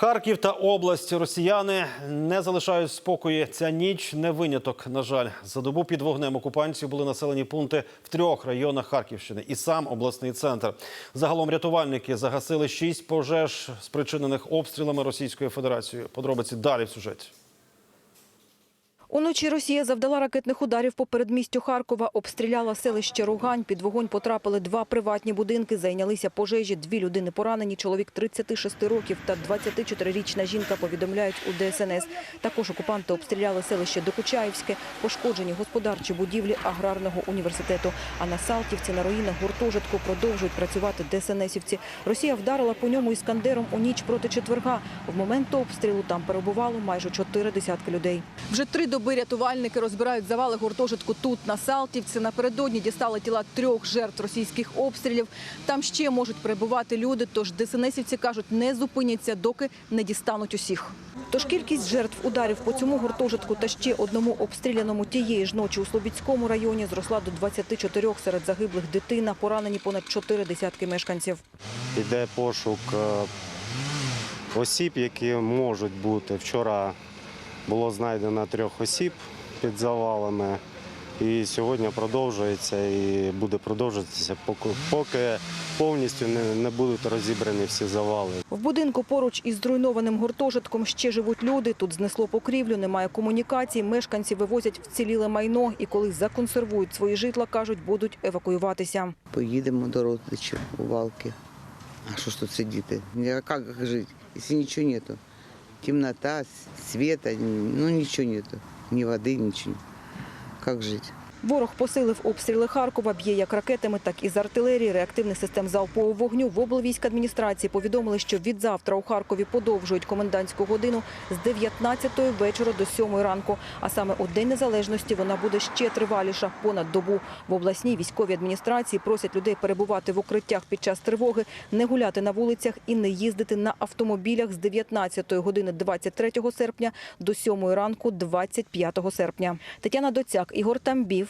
Харків та область росіяни не залишають спокою. Ця ніч не виняток. На жаль, за добу під вогнем окупантів були населені пункти в трьох районах Харківщини і сам обласний центр. Загалом рятувальники загасили шість пожеж, спричинених обстрілами Російською Федерацією. Подробиці далі в сюжеті. Уночі Росія завдала ракетних ударів по передмістю Харкова, обстріляла селище Ругань. Під вогонь потрапили два приватні будинки, зайнялися пожежі. Дві людини поранені, чоловік 36 років та 24-річна жінка повідомляють у ДСНС. Також окупанти обстріляли селище Докучаївське, пошкоджені господарчі будівлі аграрного університету. А на Салтівці на руїнах гуртожитку продовжують працювати ДСНСівці. Росія вдарила по ньому іскандером у ніч проти четверга. В момент обстрілу там перебувало майже чотири десятки людей. Вже три доби рятувальники розбирають завали гуртожитку тут, на Салтівці. Напередодні дістали тіла трьох жертв російських обстрілів. Там ще можуть перебувати люди, тож ДСНСівці кажуть, не зупиняться, доки не дістануть усіх. Тож кількість жертв ударів по цьому гуртожитку та ще одному обстріляному тієї ж ночі у Слобідському районі зросла до 24 серед загиблих дитина, поранені понад чотири десятки мешканців. Іде пошук е, осіб, які можуть бути. Вчора було знайдено трьох осіб під завалами. І сьогодні продовжується і буде продовжуватися, поки, повністю не, не будуть розібрані всі завали. В будинку поруч із зруйнованим гуртожитком ще живуть люди. Тут знесло покрівлю, немає комунікацій. Мешканці вивозять вціліле майно і коли законсервують свої житла, кажуть, будуть евакуюватися. Поїдемо до родичів у Валки. А що ж тут сидіти? Як жити, якщо нічого нету? Темнота, света, ну ничего нету. ни воды, ничего. Как жити? Ворог посилив обстріли Харкова, б'є як ракетами, так і з артилерії, реактивних систем залпового вогню. В облвійськадміністрації повідомили, що від завтра у Харкові подовжують комендантську годину з 19-ї вечора до 7-ї ранку. А саме у День Незалежності вона буде ще триваліша – понад добу. В обласній військовій адміністрації просять людей перебувати в укриттях під час тривоги, не гуляти на вулицях і не їздити на автомобілях з 19-ї години 23 серпня до 7-ї ранку 25 серпня. Тетяна Доцяк, Ігор Тамбів,